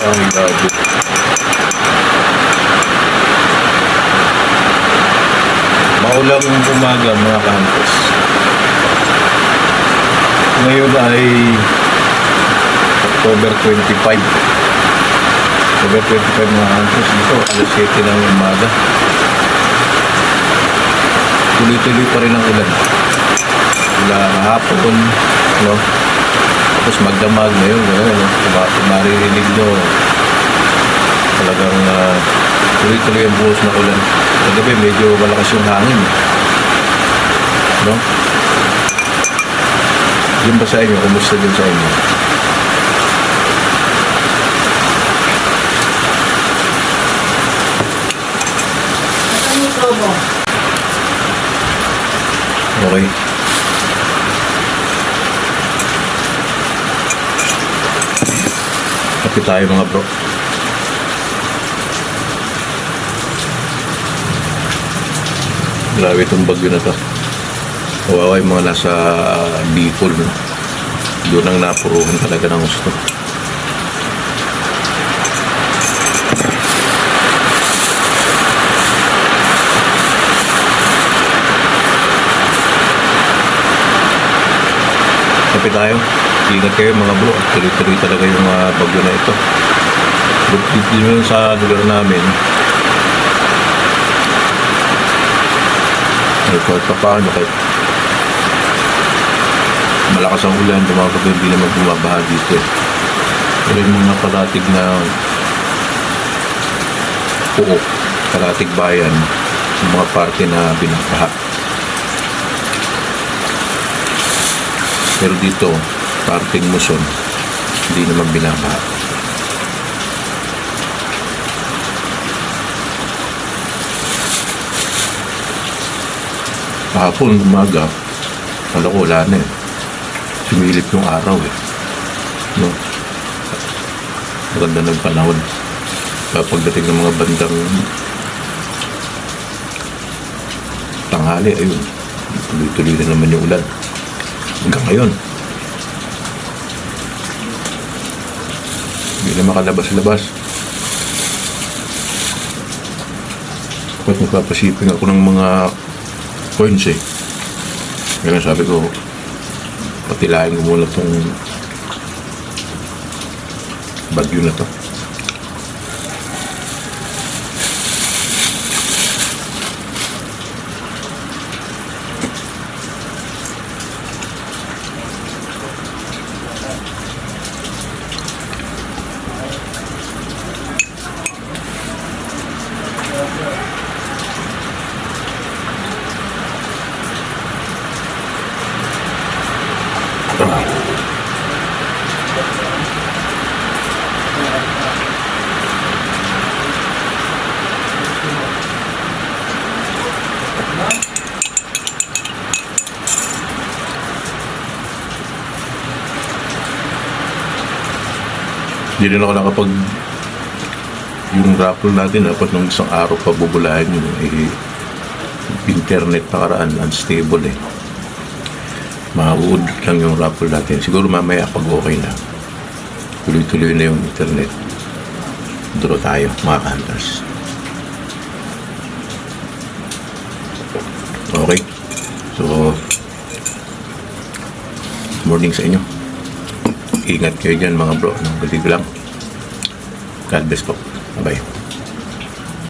Ay, grabe. Maulang umaga mga campus. Ngayon ay October 25. October 25 mga campus. Dito, alas 7 ng umaga. Tuloy-tuloy pa rin ang ulan. Mula hapon, no? Tapos magdamag ngayon, gano'n, no? Maririnig nyo, talagang ah, tuloy-tuloy ang buhos na ulan. Kagabi, medyo malakas yung hangin. No? Yung ba sa inyo? Kumusta din sa inyo? Okay. Kapi tayo mga bro. Grabe itong bagyo na to. Kawawa yung mga nasa Bicol. No? Doon ang napuruhan talaga ng gusto. Kapi tayo. Ingat kayo mga bro. Tuloy-tuloy talaga yung uh, bagyo na ito. Dito yun sa lugar namin, ay kahit pa paano, kahit malakas ang ulan, tumawag hindi naman bumabaha dito. eh. Pero yung mga kalatig na puo, kalatig bayan, yung mga parte na binabaha. Pero dito, parting Muson, hindi naman binabaha. Kahapon, umaga, kala ko wala na eh. Sumilip yung araw eh. No? Maganda ng panahon. Pagdating ng mga bandang tanghali, ayun, tuloy-tuloy na naman yung ulan. Hanggang ngayon. Hindi na makalabas-labas. Ba't nagpapasiping ako ng mga coins eh. Kaya sabi ko, patilahin ko muna tong bagyo na to. Hindi rin ako nakapag yung raffle natin dapat nung isang araw pa bubulahin yun eh, internet nakaraan unstable eh. Mahuod lang yung raffle natin. Siguro mamaya pag okay na tuloy-tuloy na yung internet. Draw tayo mga hunters. Okay. So morning sa inyo ingat kayo dyan mga bro. Ng galig lang. God bless po. Bye